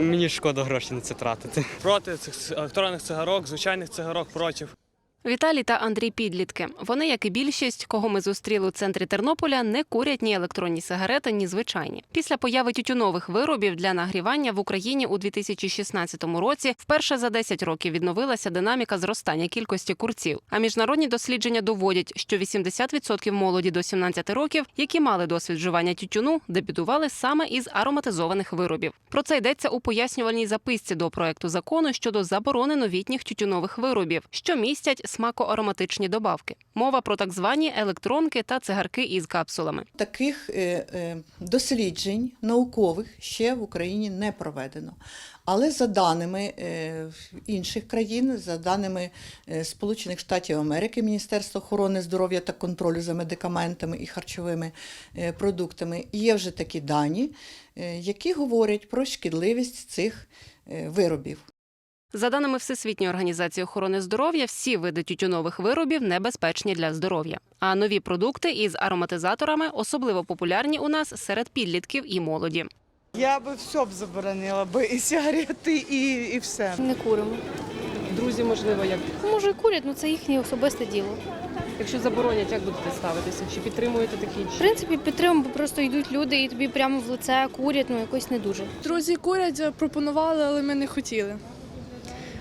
Мені шкода гроші на це тратити. Проти цих електронних цигарок, звичайних цигарок проти. Віталій та Андрій підлітки. Вони, як і більшість, кого ми зустріли у центрі Тернополя, не курять ні електронні сигарети, ні звичайні. Після появи тютюнових виробів для нагрівання в Україні у 2016 році вперше за 10 років відновилася динаміка зростання кількості курців. А міжнародні дослідження доводять, що 80% молоді до 17 років, які мали досвід вживання тютюну, дебютували саме із ароматизованих виробів. Про це йдеться у пояснювальній записці до проекту закону щодо заборони новітніх тютюнових виробів, що містять смако-ароматичні добавки. Мова про так звані електронки та цигарки із капсулами. Таких е, е, досліджень наукових ще в Україні не проведено. Але за даними е, інших країн, за даними Сполучених Штатів Америки, Міністерства охорони здоров'я та контролю за медикаментами і харчовими продуктами, є вже такі дані, які говорять про шкідливість цих виробів. За даними Всесвітньої організації охорони здоров'я, всі види тютюнових виробів небезпечні для здоров'я. А нові продукти із ароматизаторами особливо популярні у нас серед підлітків і молоді. Я би все б заборонила би і сигарети, і, і все. Не куримо. Друзі, можливо, як Може, і курять, ну це їхнє особисте діло. якщо заборонять, як будете ставитися? Чи підтримуєте такі? В принципі, підтримуємо, бо просто йдуть люди і тобі прямо в лице курять, ну якось не дуже. Друзі курять, пропонували, але ми не хотіли.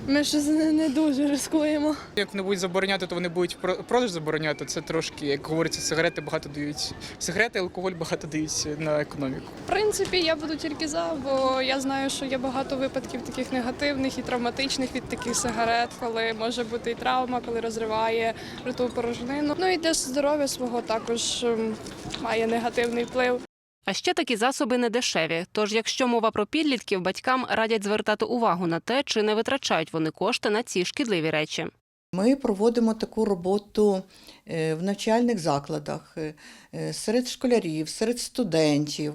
Ми щось не, не дуже рискуємо. Як вони будуть забороняти, то вони будуть про- продаж забороняти. Це трошки, як говориться, сигарети багато дають. Сигарети, алкоголь багато дають на економіку. В принципі, я буду тільки за, бо я знаю, що є багато випадків таких негативних і травматичних від таких сигарет, коли може бути і травма, коли розриває ротову порожнину. Ну і для здоров'я свого також ем, має негативний вплив. А ще такі засоби не дешеві. Тож, якщо мова про підлітків, батькам радять звертати увагу на те, чи не витрачають вони кошти на ці шкідливі речі. Ми проводимо таку роботу е, в навчальних закладах, е, е, серед школярів, серед студентів.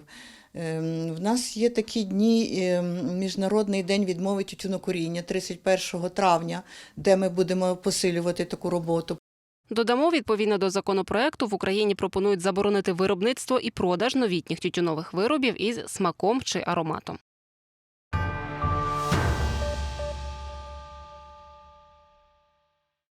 В нас є такі дні, Міжнародний день відмови тютюнокуріння 31 травня, де ми будемо посилювати таку роботу. Додамо, відповідно до законопроекту, в Україні пропонують заборонити виробництво і продаж новітніх тютюнових виробів із смаком чи ароматом.